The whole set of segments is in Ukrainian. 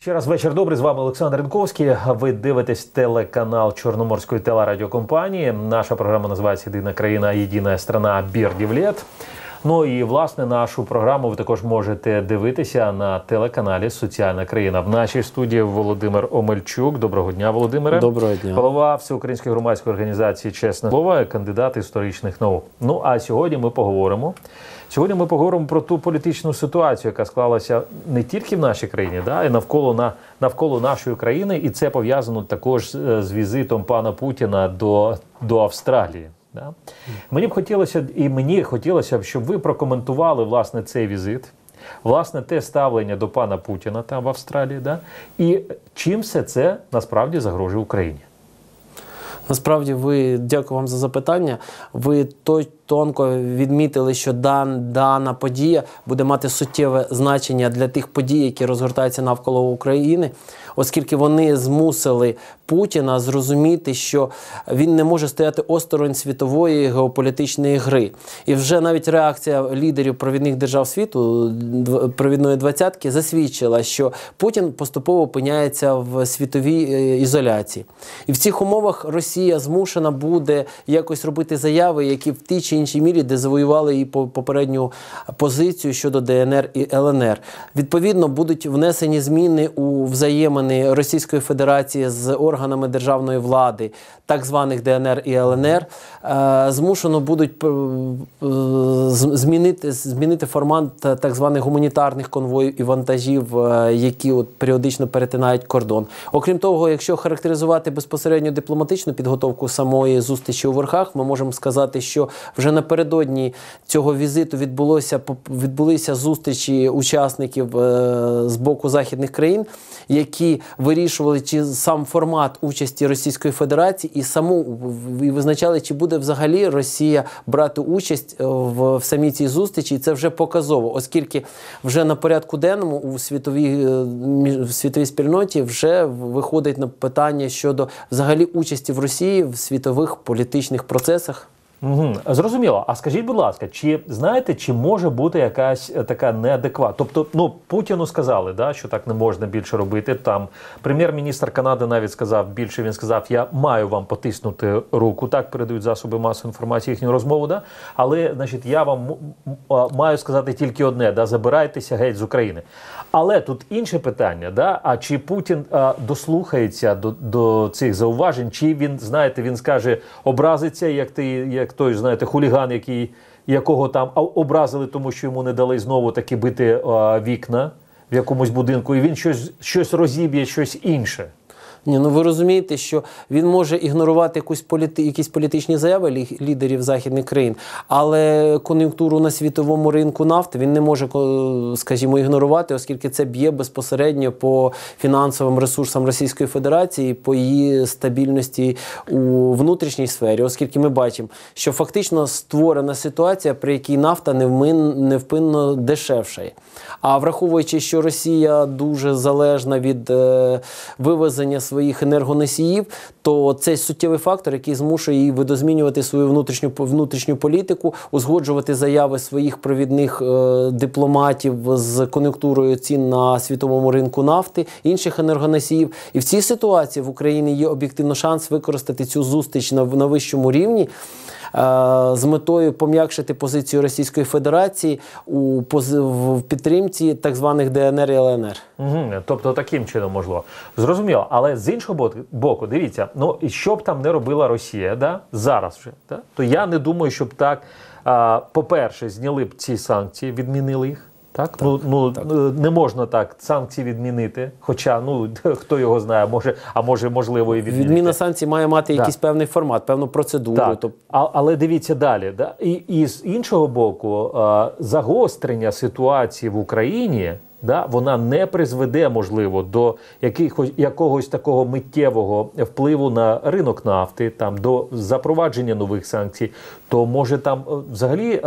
Ще раз вечір добрий. З вами Олександр Ренковський. Ви дивитесь телеканал Чорноморської телерадіокомпанії. Наша програма називається Єдина країна, єдина страна Бірдівлет. Ну і власне нашу програму ви також можете дивитися на телеканалі Соціальна країна. В нашій студії Володимир Омельчук. Доброго дня, Володимире. Доброго дня. Голова Всеукраїнської громадської організації Чесне слово, кандидат історичних наук. Ну а сьогодні ми поговоримо. Сьогодні ми поговоримо про ту політичну ситуацію, яка склалася не тільки в нашій країні, да, і навколо на навколо нашої країни, і це пов'язано також з, з візитом пана Путіна до, до Австралії. Да? Мені б хотілося і мені хотілося б, щоб ви прокоментували власне цей візит, власне, те ставлення до пана Путіна там в Австралії, да? і чим все це насправді загрожує Україні. Насправді, ви дякую вам за запитання. Ви той тонко відмітили, що дан, дана подія буде мати суттєве значення для тих подій, які розгортаються навколо України, оскільки вони змусили Путіна зрозуміти, що він не може стояти осторонь світової геополітичної гри. І вже навіть реакція лідерів провідних держав світу провідної двадцятки засвідчила, що Путін поступово опиняється в світовій е, ізоляції, і в цих умовах Росія змушена буде якось робити заяви, які в тій чи іншій мірі дезавоювали її попередню позицію щодо ДНР і ЛНР. Відповідно, будуть внесені зміни у взаємини Російської Федерації з органами державної влади, так званих ДНР і ЛНР. Е, змушено будуть е, змінити змінити формат так званих гуманітарних конвоїв і вантажів, е, які от періодично перетинають кордон. Окрім того, якщо характеризувати безпосередньо дипломатичну підготовку самої зустрічі у верхах, ми можемо сказати, що вже напередодні цього візиту відбулося відбулися зустрічі учасників е, з боку західних країн, які вирішували чи сам формат участі Російської Федерації і саму і визначали, чи буде взагалі Росія брати участь е, в, в самій цій зустрічі. І це вже показово, оскільки вже на порядку денному у світовій е, в світовій спільноті вже виходить на питання щодо взагалі участі в Росії в світових політичних процесах. Угу. Зрозуміло. А скажіть, будь ласка, чи знаєте, чи може бути якась е, така неадекват? Тобто, ну Путіну сказали, да, що так не можна більше робити. Там прем'єр-міністр Канади навіть сказав більше. Він сказав: Я маю вам потиснути руку. Так передають засоби масової інформації їхню розмову. Да? Але, значить, я вам маю сказати тільки одне: да, забирайтеся геть з України. Але тут інше питання: да? а чи Путін а, дослухається до до цих зауважень? Чи він знаєте, він скаже образиться, як ти як той знаєте, хуліган, який якого там образили, тому що йому не дали знову таки бити а, вікна в якомусь будинку, і він щось щось розіб'є, щось інше. Ні, ну ви розумієте, що він може ігнорувати якусь політи, якісь політичні заяви лідерів західних країн, але кон'юнктуру на світовому ринку нафти він не може, скажімо, ігнорувати, оскільки це б'є безпосередньо по фінансовим ресурсам Російської Федерації, по її стабільності у внутрішній сфері, оскільки ми бачимо, що фактично створена ситуація, при якій нафта невпинно дешевшає. А враховуючи, що Росія дуже залежна від е, вивезення своїх енергоносіїв, то це суттєвий фактор, який змушує її видозмінювати свою внутрішню внутрішню політику, узгоджувати заяви своїх провідних е, дипломатів з кон'юнктурою цін на світовому ринку нафти, інших енергоносіїв. І в цій ситуації в Україні є об'єктивно шанс використати цю зустріч на, на вищому рівні. Е, з метою пом'якшити позицію Російської Федерації у в підтримці так званих ДНР і ЛНР. Угу, Тобто таким чином можливо зрозуміло, але з іншого боку, дивіться, ну що б там не робила Росія, да зараз вже да, то я не думаю, щоб так. По перше, зняли б ці санкції, відмінили їх. Так, так ну ну так. не можна так санкції відмінити. Хоча ну хто його знає, може, а може можливо і відмінити. Відміна санкцій має мати да. якийсь певний формат, певну процедуру. Так. Тоб... А, але дивіться далі. Да? І, і з іншого боку, а, загострення ситуації в Україні да, вона не призведе, можливо, до якихось якогось такого миттєвого впливу на ринок нафти, там до запровадження нових санкцій, то може там е, взагалі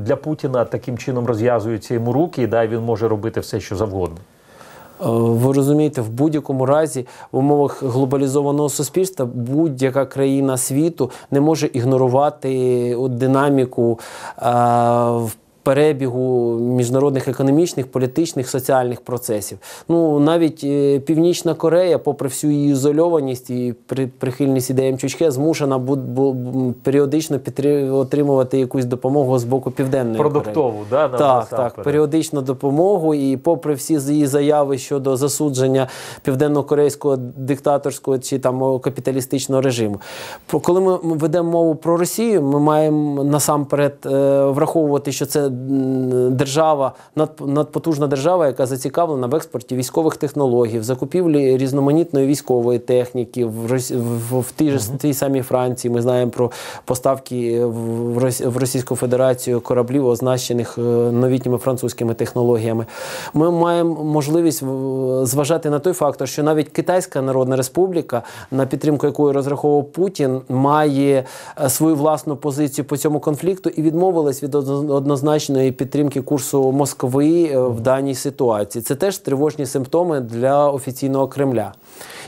для Путіна таким чином розв'язуються йому руки, і да, він може робити все, що завгодно. Е, ви розумієте, в будь-якому разі в умовах глобалізованого суспільства будь-яка країна світу не може ігнорувати динаміку. Е перебігу міжнародних економічних, політичних, соціальних процесів. Ну навіть е, Північна Корея, попри всю її ізольованість і при, прихильність ідеям Чучке, змушена періодично отримувати якусь допомогу з боку південної Кореї. Продуктову, да, нам Так, так, періодичну допомогу, і попри всі її заяви щодо засудження південно-корейського диктаторського чи там капіталістичного режиму. Коли ми ведемо мову про Росію, ми маємо насамперед е, враховувати, що це держава, над- надпотужна держава, яка зацікавлена в експорті військових технологій, в закупівлі різноманітної військової техніки в, Рос- в, в тій ж тій самій Франції. Ми знаємо про поставки в, Рос- в Російську Федерацію кораблів, означених е, новітніми французькими технологіями. Ми маємо можливість зважати на той фактор, що навіть Китайська Народна Республіка, на підтримку якої розраховував Путін, має е, свою власну позицію по цьому конфлікту і відмовилась від одно- однозначної підтримки курсу Москви е, в даній ситуації. Це теж тривожні симптоми для офіційного Кремля.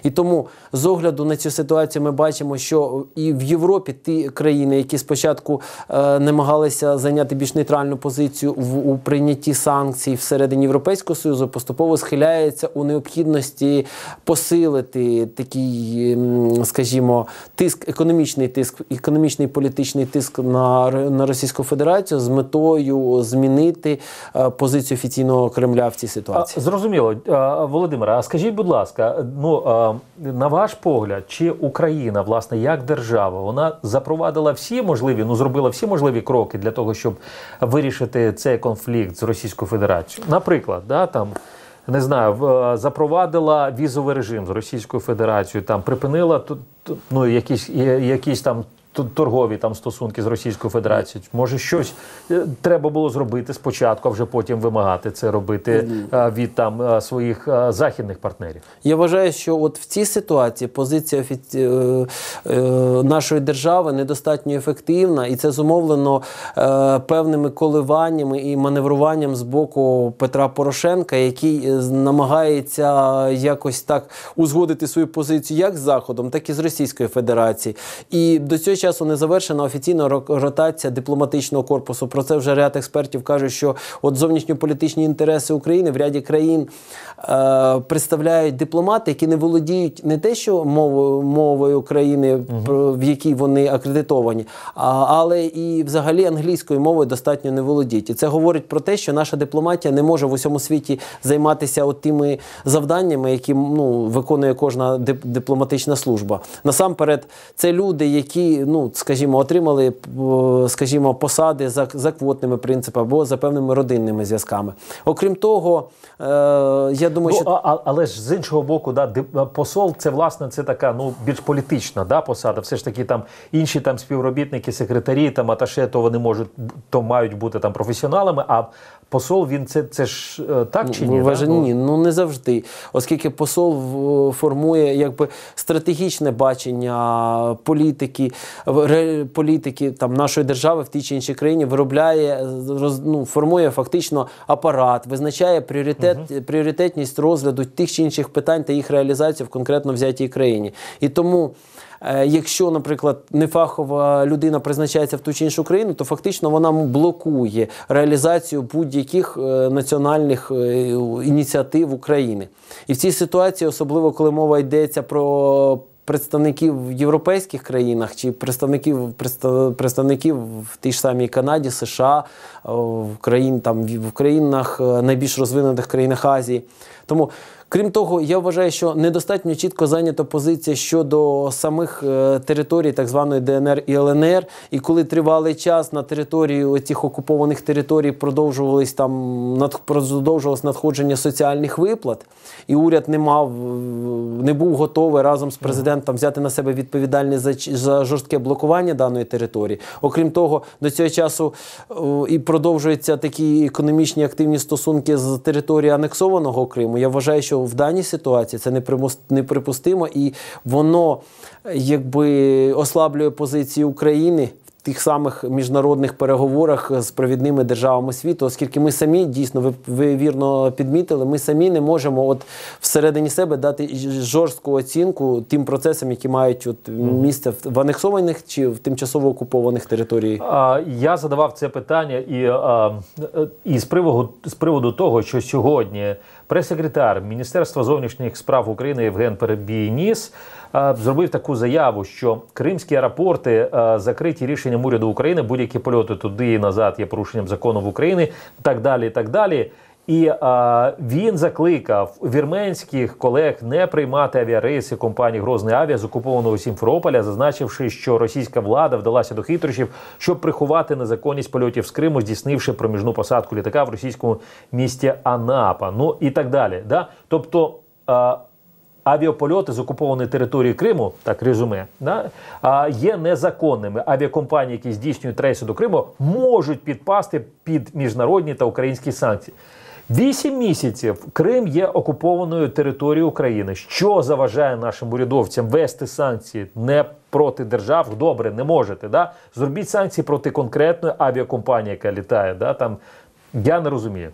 І тому з огляду на цю ситуацію ми бачимо, що і в Європі ті країни, які спочатку е, намагалися зайняти більш нейтральну позицію в у прийнятті санкцій всередині Європейського союзу, поступово схиляються у необхідності посилити такий, скажімо, тиск, економічний тиск, економічний політичний тиск на, на Російську Федерацію з метою змінити е, позицію офіційного Кремля в цій А, ситуації. Зрозуміло, Володимире, а скажіть, будь ласка, ну на ваш погляд, чи Україна, власне, як держава, вона запровадила всі можливі, ну зробила всі можливі кроки для того, щоб вирішити цей конфлікт з Російською Федерацією? Наприклад, да, там. Не знаю, е, запровадила візовий режим з Російською Федерацією, там припинила ну, якісь, якісь там торгові там стосунки з Російською Федерацією. Може, щось е, треба було зробити спочатку, а вже потім вимагати це робити е, від там е, своїх західних партнерів. Я вважаю, що от в цій ситуації позиція нашої держави недостатньо ефективна, і це зумовлено певними коливаннями і маневруванням з боку Петра Порошенка, який намагається якось так узгодити свою позицію як з Заходом, так і з Російською Федерацією. І до цього часу не завершена офіційна ро- ротація дипломатичного корпусу. Про це вже ряд експертів кажуть, що от зовнішньополітичні інтереси України в ряді країн е, представляють дипломати, які не володіють не те, що мовою, мовою країни, про- в якій вони акредитовані, а, але і взагалі англійською мовою достатньо не володіють. І це говорить про те, що наша дипломатія не може в усьому світі займатися от тими завданнями, які ну, виконує кожна дип- дипломатична служба. Насамперед, це люди, які, ну скажімо, отримали е, скажімо, посади за, за квотними принципами або за певними родинними зв'язками. Окрім того, е, я думаю, Ну, що а, але ж з іншого боку, да, дип- посол це власне це така ну більш політична да, посада. Все ж таки там інші там співробітники, секретарі, там аташе, то вони можуть то мають бути там професіоналами. А посол він це, це ж е, так чи ні? Вважаю, Ну, ні, ну не завжди. Оскільки посол формує якби стратегічне бачення політики, політики там нашої держави в тій чи іншій країні, виробляє, роз, ну, формує фактично апарат, визначає пріоритет, пріоритетність розгляду тих чи інших питань та їх реалізацію в конкретно взятій країні. І тому. Е, Якщо, наприклад, нефахова людина призначається в ту чи іншу країну, то фактично вона блокує реалізацію будь-яких е, національних е, ініціатив України. І в цій ситуації, особливо коли мова йдеться про представників в європейських країнах чи представників представників в тій ж самій Канаді, США, в країн там в країнах найбільш розвинутих країнах Азії. Тому Крім того, я вважаю, що недостатньо чітко зайнята позиція щодо самих е, територій, так званої ДНР і ЛНР. І коли тривалий час на території цих окупованих територій продовжувались там над продовжувалось надходження соціальних виплат, і уряд не мав е, не був готовий разом з президентом взяти на себе відповідальність за, за жорстке блокування даної території. Окрім того, до цього часу о, і продовжуються такі економічні активні стосунки з території анексованого Криму. Я вважаю, що в даній ситуації це неприпустимо, і воно е, якби ослаблює позиції України тих самих міжнародних переговорах з провідними державами світу, оскільки ми самі дійсно ви, ви вірно підмітили, ми самі не можемо от всередині себе дати жорстку оцінку тим процесам, які мають от місце в анексованих чи в тимчасово окупованих територіях. Я задавав це питання і, і з приводу з приводу того, що сьогодні прес-секретар Міністерства зовнішніх справ України Євген Перебійніс зробив таку заяву, що кримські аеропорти закриті рішенням уряду України, будь-які польоти туди і назад є порушенням закону в Україні, так далі. і так далі. І а, він закликав вірменських колег не приймати авіарейси компанії Грозний Авіа з окупованого Сімферополя, зазначивши, що російська влада вдалася до хитрощів, щоб приховати незаконність польотів з Криму, здійснивши проміжну посадку літака в російському місті Анапа. Ну і так далі. Да? Тобто. А, авіапольоти з окупованої території Криму, так резюме, да, є незаконними. Авіакомпанії, які здійснюють рейси до Криму, можуть підпасти під міжнародні та українські санкції. Вісім місяців Крим є окупованою територією України. Що заважає нашим урядовцям вести санкції не проти держав? Добре, не можете. Да? Зробіть санкції проти конкретної авіакомпанії, яка літає. Да? Там я не розумію.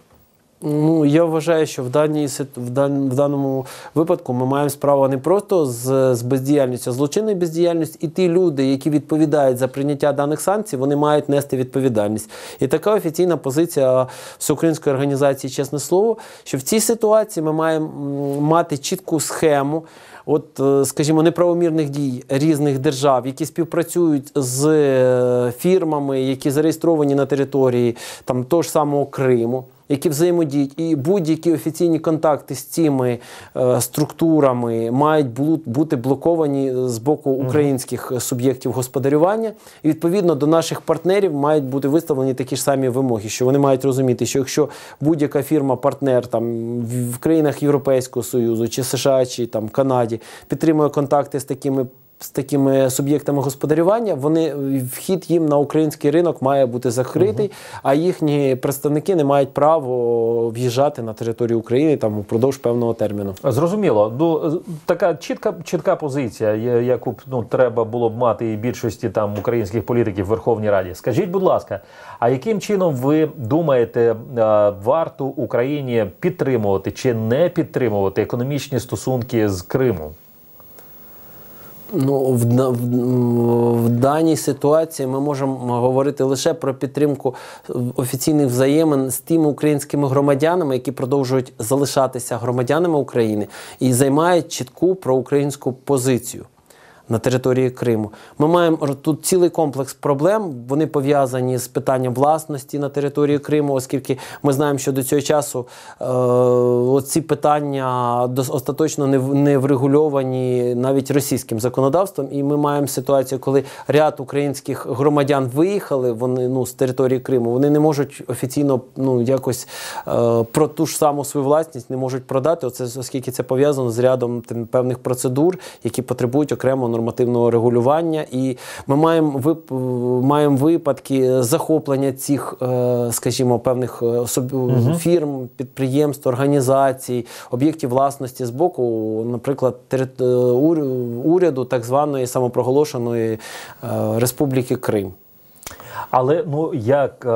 Ну, я вважаю, що в даній в, дан, в даному випадку ми маємо справу не просто з з бездіяльністю, а злочинною бездіяльністю, і ті люди, які відповідають за прийняття даних санкцій, вони мають нести відповідальність. І така офіційна позиція всеукраїнської організації, чесне слово, що в цій ситуації ми маємо мати чітку схему. От, е, скажімо, неправомірних дій різних держав, які співпрацюють з е, фірмами, які зареєстровані на території там того ж самого Криму які взаємодіють, і будь-які офіційні контакти з цими е, структурами мають бути блоковані з боку українських суб'єктів господарювання. І відповідно до наших партнерів мають бути виставлені такі ж самі вимоги, що вони мають розуміти, що якщо будь-яка фірма-партнер там в країнах Європейського Союзу чи США чи там Канаді підтримує контакти з такими з такими суб'єктами господарювання, вони вхід їм на український ринок має бути закритий, угу. а їхні представники не мають права в'їжджати на територію України там упродовж певного терміну. Зрозуміло. Ну така чітка чітка позиція, яку б ну треба було б мати і більшості там українських політиків в Верховній Раді. Скажіть, будь ласка, а яким чином ви думаєте, варто Україні підтримувати чи не підтримувати економічні стосунки з Кримом? Ну, в, в, в даній ситуації ми можемо говорити лише про підтримку офіційних взаємин з тими українськими громадянами, які продовжують залишатися громадянами України і займають чітку проукраїнську позицію на території Криму. Ми маємо тут цілий комплекс проблем. Вони пов'язані з питанням власності на території Криму, оскільки ми знаємо, що до цього часу е, ці питання остаточно не не врегульовані навіть російським законодавством. І ми маємо ситуацію, коли ряд українських громадян виїхали вони ну з території Криму. Вони не можуть офіційно ну якось е, про ту ж саму свою власність не можуть продати. Оце оскільки це пов'язано з рядом тим, певних процедур, які потребують окремо нормативного регулювання, і ми маємо вип... маємо випадки захоплення цих, е, скажімо, певних угу. фірм, підприємств, організацій, об'єктів власності з боку, наприклад, е, уряду так званої самопроголошеної Республіки Крим. Але ну як.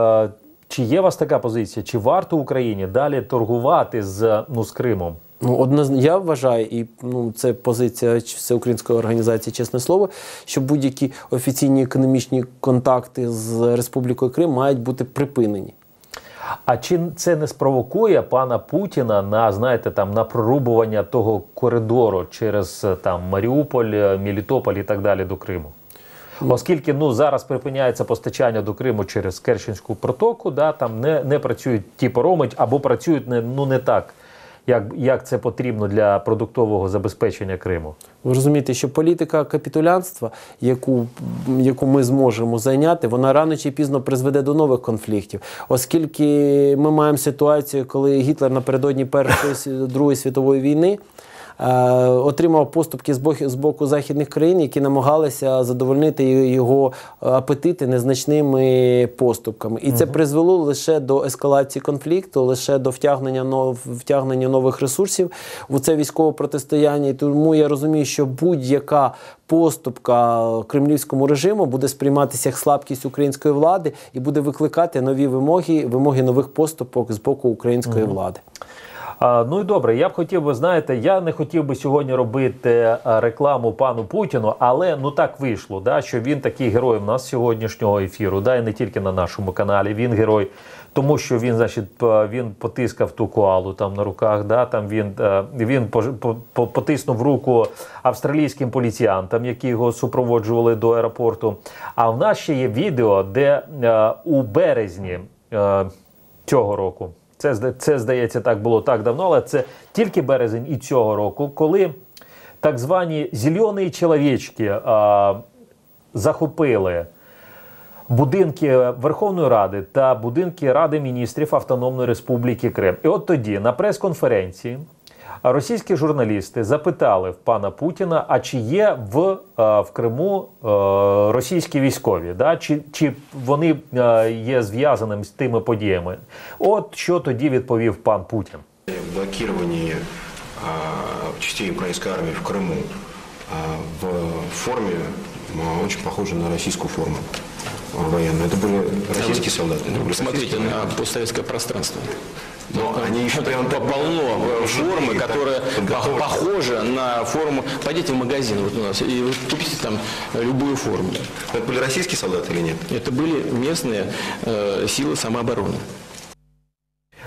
Чи є у вас така позиція? Чи варто Україні далі торгувати з ну з Кримом? Ну, однозначно, я вважаю, і ну це позиція всеукраїнської організації, чесне слово, що будь-які офіційні економічні контакти з Республікою Крим мають бути припинені. А чи це не спровокує пана Путіна на знаєте там на прорубування того коридору через там Маріуполь, Мілітополь і так далі до Криму? Оскільки ну зараз припиняється постачання до Криму через Керченську протоку, да там не не працюють ті пороми або працюють не ну не так як як це потрібно для продуктового забезпечення Криму. Ви розумієте, що політика капітулянства, яку яку ми зможемо зайняти, вона рано чи пізно призведе до нових конфліктів, оскільки ми маємо ситуацію, коли Гітлер напередодні Першої Другої світової війни. Е, отримав поступки з боку, з боку західних країн, які намагалися задовольнити його апетити незначними поступками. І це призвело лише до ескалації конфлікту, лише до втягнення нов, втягнення нових ресурсів у це військове протистояння. І тому я розумію, що будь-яка поступка кремлівському режиму буде сприйматися як слабкість української влади і буде викликати нові вимоги, вимоги нових поступок з боку української влади. Ну і добре, я б хотів би, знаєте, я не хотів би сьогодні робити рекламу пану Путіну, але ну так вийшло, да, що він такий герой в нас сьогоднішнього ефіру, да, і не тільки на нашому каналі. Він герой, тому що він, значить, він потискав ту коалу там на руках. Да, там він, е, він потиснув руку австралійським поліціянтам, які його супроводжували до аеропорту. А в нас ще є відео, де е, у березні е, цього року. Це, це здається, так було так давно, але це тільки березень і цього року, коли так звані зелені чоловічки а, захопили будинки Верховної Ради та будинки Ради міністрів Автономної Республіки Крим. І от тоді на прес-конференції російські журналісти запитали в пана Путіна, а чи є в, е, в Криму е, російські військові, да? чи, чи вони е, є зв'язаними з тими подіями? От що тоді відповів пан Путін. блокирование а, частей украинской армии в Крыму а, в форме а, очень похожей на российскую форму военную. Это были российские солдаты. это были Смотрите российские на постсоветское пространство. Но они еще прям полно формы, которая похожа на форму. Пойдите в магазин вот у нас и купите там любую форму. Это были российские солдаты или нет? Это были местные э, силы самообороны.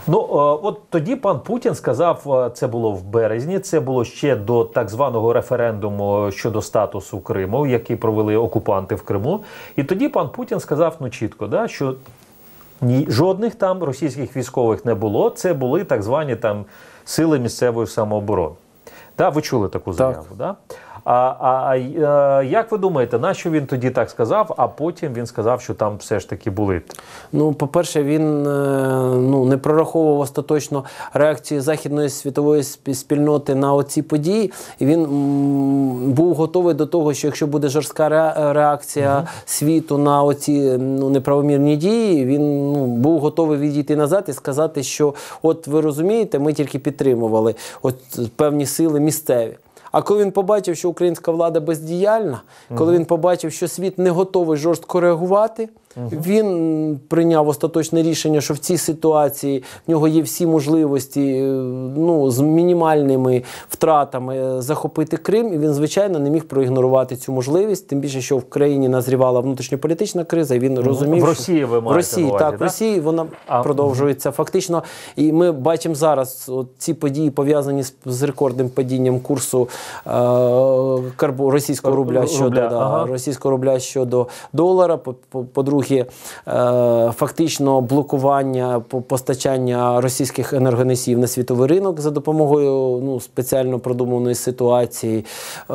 Ну е, от тоді пан Путін сказав, е, це було в березні. Це було ще до так званого референдуму щодо статусу Криму, який провели окупанти в Криму. І тоді пан Путін сказав ну чітко, да, що ні, жодних там російських військових не було. Це були так звані там сили місцевої самооборони. Да, ви чули таку заяву, да? А, а, а е, як ви думаєте, на що він тоді так сказав? А потім він сказав, що там все ж таки були Ну, по-перше, він е, ну, не прораховував остаточно реакцію західної світової спільноти на оці події. І він був готовий до того, що якщо буде жорстка ре- реакція світу на оці ну, неправомірні дії, він ну, був готовий відійти назад і сказати, що от ви розумієте, ми тільки підтримували от певні сили місцеві. А коли він побачив, що українська влада бездіяльна, коли він побачив, що світ не готовий жорстко реагувати, він прийняв остаточне рішення, що в цій ситуації в нього є всі можливості е, ну, з мінімальними втратами е, захопити Крим, і він, звичайно, не міг проігнорувати цю можливість. Тим більше, що в країні назрівала внутрішньополітична криза, і він розумів, в що- Росії ви в Росії, увазі, так, в? Росії вона А- продовжується фактично. І ми бачимо зараз от ці події пов'язані з, з рекордним падінням курсу е, карбу, російського рубля Рубля, щодо да, ага. російського рубля щодо долара. По- по- По-друге, е, фактично блокування по- постачання російських енергоносіїв на світовий ринок за допомогою ну, спеціально продуманої ситуації. Е,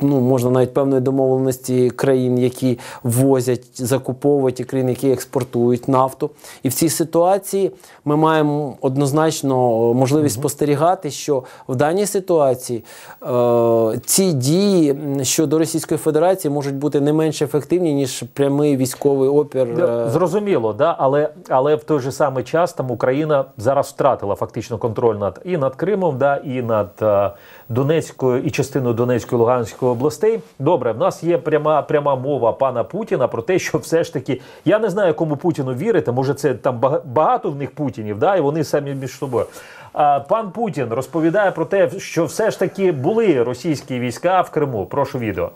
ну, можна навіть певної домовленості країн, які ввозять, закуповують і країн, які експортують нафту. І в цій ситуації ми маємо однозначно можливість спостерігати, що в даній ситуації е, ці дії щодо Російської Федерації можуть бути не менш ефективні, ніж прямий військовий опір. Е, Зрозуміло, да, але, але в той же самий час там Україна зараз втратила фактично контроль над і над Кримом, да, і над е, Донецькою і частиною Донецької Луганської областей. Добре, в нас є пряма пряма мова пана Путіна про те, що все ж таки я не знаю, кому Путіну вірити. Може, це там бага- багато в них Путінів, да, і вони самі між собою. А, пан Путін розповідає про те, що все ж таки були російські війська в Криму. Прошу відео.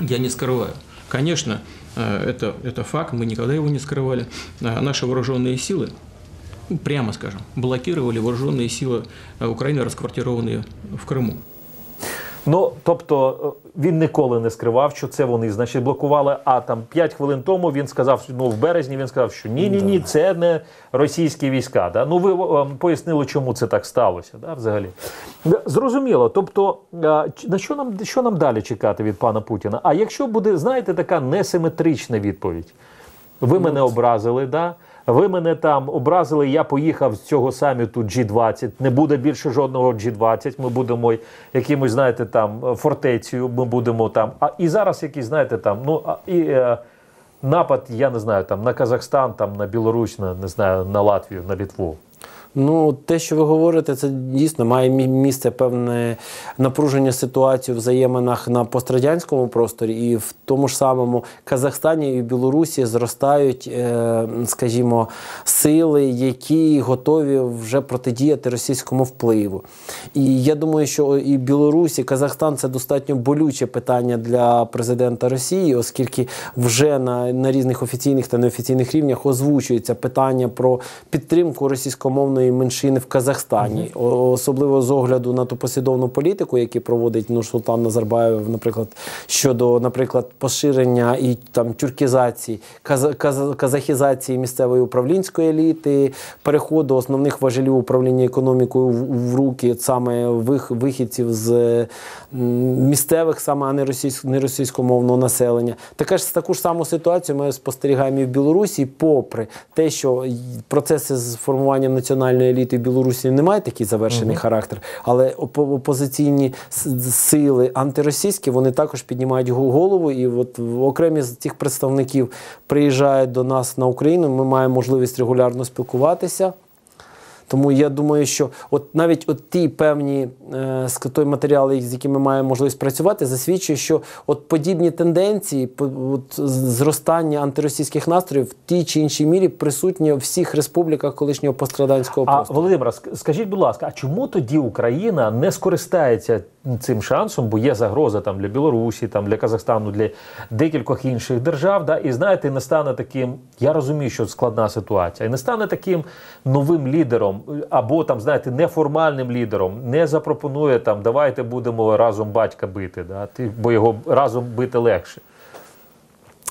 Я не скрываю. Конечно, это, это факт, мы никогда его не скрывали. А Наши вооруженные силы, ну, прямо скажем, блокировали вооруженные силы э, Украины, расквартированные в Крыму. Ну тобто е, він ніколи не скривав, що це вони значить блокували. А там 5 хвилин тому він сказав, ну в березні він сказав, що ні, ні, ні, це не російські війська. Да? Ну ви е, пояснили, чому це так сталося, да, взагалі. Зрозуміло. Тобто, е, на що нам що нам далі чекати від пана Путіна? А якщо буде, знаєте, така несиметрична відповідь, ви мене образили, да? Ви мене там образили, я поїхав з цього саміту G20. Не буде більше жодного G20. Ми будемо якимось, знаєте, там фортецію. Ми будемо там. А і зараз якісь, знаєте, там, ну і е, напад, я не знаю, там на Казахстан, там на Білорусь, на не знаю, на Латвію, на Літву. Ну, те, що ви говорите, це дійсно має місце певне напруження ситуації в взаєминах на пострадянському просторі, і в тому ж самому Казахстані і Білорусі зростають, е, скажімо, сили, які готові вже протидіяти російському впливу. І я думаю, що і Білорусь, і Казахстан це достатньо болюче питання для президента Росії, оскільки вже на, на різних офіційних та неофіційних рівнях озвучується питання про підтримку російськомовної меншини в Казахстані, О- особливо з огляду на ту послідовну політику, яку проводить Нурсултан Назарбаєв, наприклад, щодо, наприклад, поширення і там тюркізації, каза- каза- казахізації місцевої управлінської еліти, переходу основних важелів управління економікою в, в руки саме вих, вихідців з місцевих, саме а не російськ, не російськомовного населення. Така ж таку ж саму ситуацію ми спостерігаємо і в Білорусі, попри те, що процеси з формуванням національної еліти в Білорусі не мають такий завершений характер, але опо- опозиційні сили антиросійські вони також піднімають голову. І от в- окремі з цих представників приїжджають до нас на Україну. Ми маємо можливість регулярно спілкуватися. Тому я думаю, що от навіть от ті певні е, той матеріали, з якими маємо можливість працювати, засвідчує, що от подібні тенденції, от зростання антиросійських настроїв в тій чи іншій мірі присутні у всіх республіках колишнього пострадянського А простору. А Володимир, скажіть, будь ласка, а чому тоді Україна не скористається цим шансом, бо є загроза там для Білорусі, там для Казахстану, для декількох інших держав, да, і знаєте, не стане таким. Я розумію, що складна ситуація, і не стане таким новим лідером, або там, знаєте, неформальним лідером, не запропонує там, давайте будемо разом батька бити, да, бо його разом бити легше.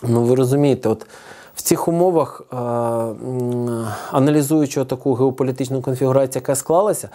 Ну, ви розумієте, от в цих умовах, е, аналізуючи таку геополітичну конфігурацію, яка склалася,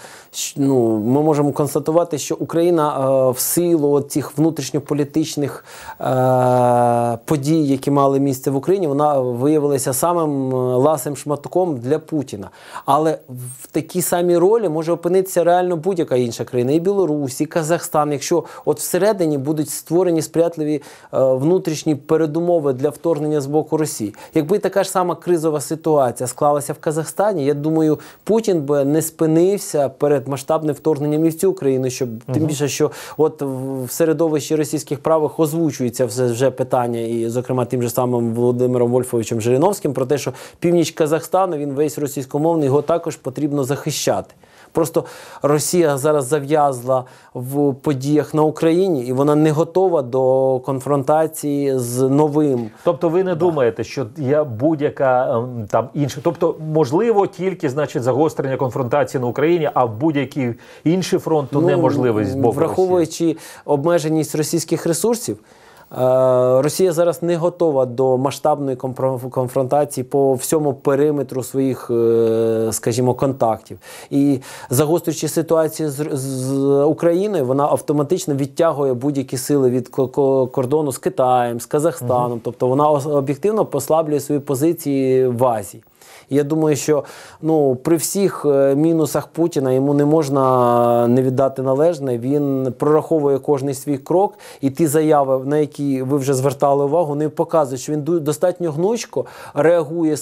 ну, ми можемо констатувати, що Україна е, в силу цих внутрішньополітичних е, подій, які мали місце в Україні, вона виявилася самим ласим шматком для Путіна. Але в такій самій ролі може опинитися реально будь-яка інша країна, і Білорусь, і Казахстан, якщо от всередині будуть створені сприятливі внутрішні передумови для вторгнення з боку Росії. Якби така ж сама кризова ситуація склалася в Казахстані, я думаю, Путін би не спинився перед масштабним вторгненням і в цю країну, щоб тим більше, що от в середовищі російських правих озвучується вже, вже питання, і, зокрема, тим же самим Володимиром Вольфовичем Жириновським про те, що північ Казахстану він весь російськомовний, його також потрібно захищати. Просто Росія зараз зав'язла в подіях на Україні, і вона не готова до конфронтації з новим. Тобто ви не думаєте, що є будь-яка ем, там інша, тобто можливо тільки значить загострення конфронтації на Україні, а будь-який інший фронт то неможливість з боку Росії. Ну, враховуючи обмеженість російських ресурсів. Е, Росія зараз не готова до масштабної конфронтації по всьому периметру своїх, е, скажімо, контактів. І загострюючи ситуацію з, з Україною, вона автоматично відтягує будь-які сили від ко- ко- кордону з Китаєм, з Казахстаном. Тобто вона об'єктивно послаблює свої позиції в Азії. Я думаю, що ну при всіх е, мінусах Путіна йому не можна не віддати належне. Він прораховує кожний свій крок, і ті заяви, на які ви вже звертали увагу, вони показують, що він достатньо гнучко реагує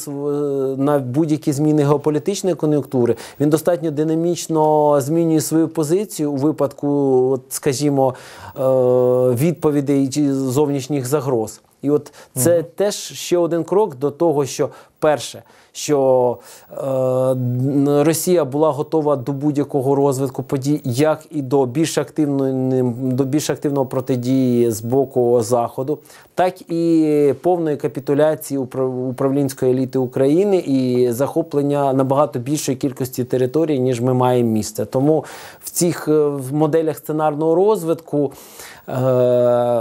на будь-які зміни геополітичної кон'юнктури. Він достатньо динамічно змінює свою позицію у випадку, от, скажімо, е, відповідей чи зовнішніх загроз. І от це теж ще один крок до того, що перше, що е, Росія була готова до будь-якого розвитку подій, як і до більш активної до більш активного протидії з боку заходу, так і повної капітуляції упра- управлінської еліти України і захоплення набагато більшої кількості територій, ніж ми маємо місце. Тому в цих е, в моделях сценарного розвитку. Е,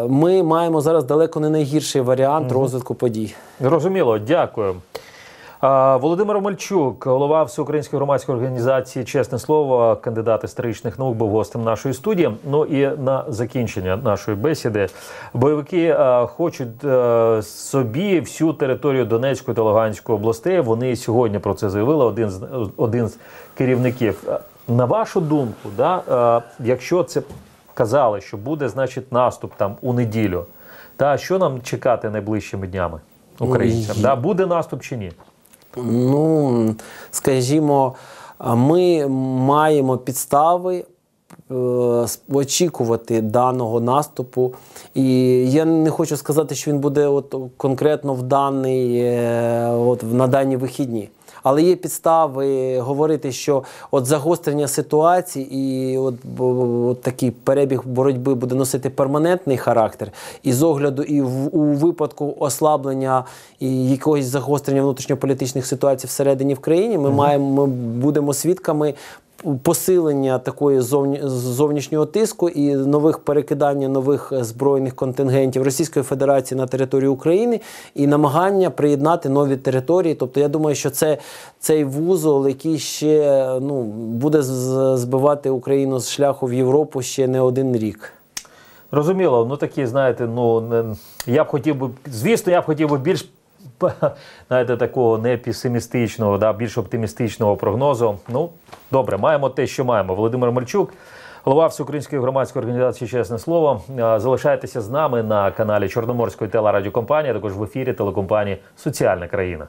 Ми маємо зараз далеко не найгірший варіант розвитку подій. Зрозуміло, дякую. Володимир Омельчук, голова всеукраїнської громадської організації Чесне слово, кандидат історичних наук, був гостем нашої студії. Ну і на закінчення нашої бесіди бойовики хочуть собі всю територію Донецької та Луганської областей. Вони сьогодні про це заявили. Один з один з керівників. На вашу думку, да, якщо це казали, що буде значить наступ там у неділю, та що нам чекати найближчими днями українцям? Да, буде наступ чи ні? Ну, скажімо, ми маємо підстави е, очікувати даного наступу. І я не хочу сказати, що він буде от конкретно в даний, е, от на дані вихідні. Але є підстави говорити, що от загострення ситуації і от, от такий перебіг боротьби буде носити перманентний характер. І з огляду, і в, у випадку ослаблення і якогось загострення внутрішньополітичних ситуацій всередині в країні, ми маємо ми будемо свідками посилення такої зовні, зовнішнього тиску і нових перекидання нових збройних контингентів Російської Федерації на територію України і намагання приєднати нові території. Тобто, я думаю, що це цей вузол, який ще ну буде збивати Україну з шляху в Європу ще не один рік. Розуміло, ну такі, знаєте, ну я б хотів би, звісно, я б хотів би більш знаєте, такого не песимістичного, да, більш оптимістичного прогнозу. Ну, добре, маємо те, що маємо. Володимир Мальчук, голова Всеукраїнської громадської організації Чесне Слово. Залишайтеся з нами на каналі Чорноморської телерадіокомпанії, а також в ефірі телекомпанії Соціальна країна.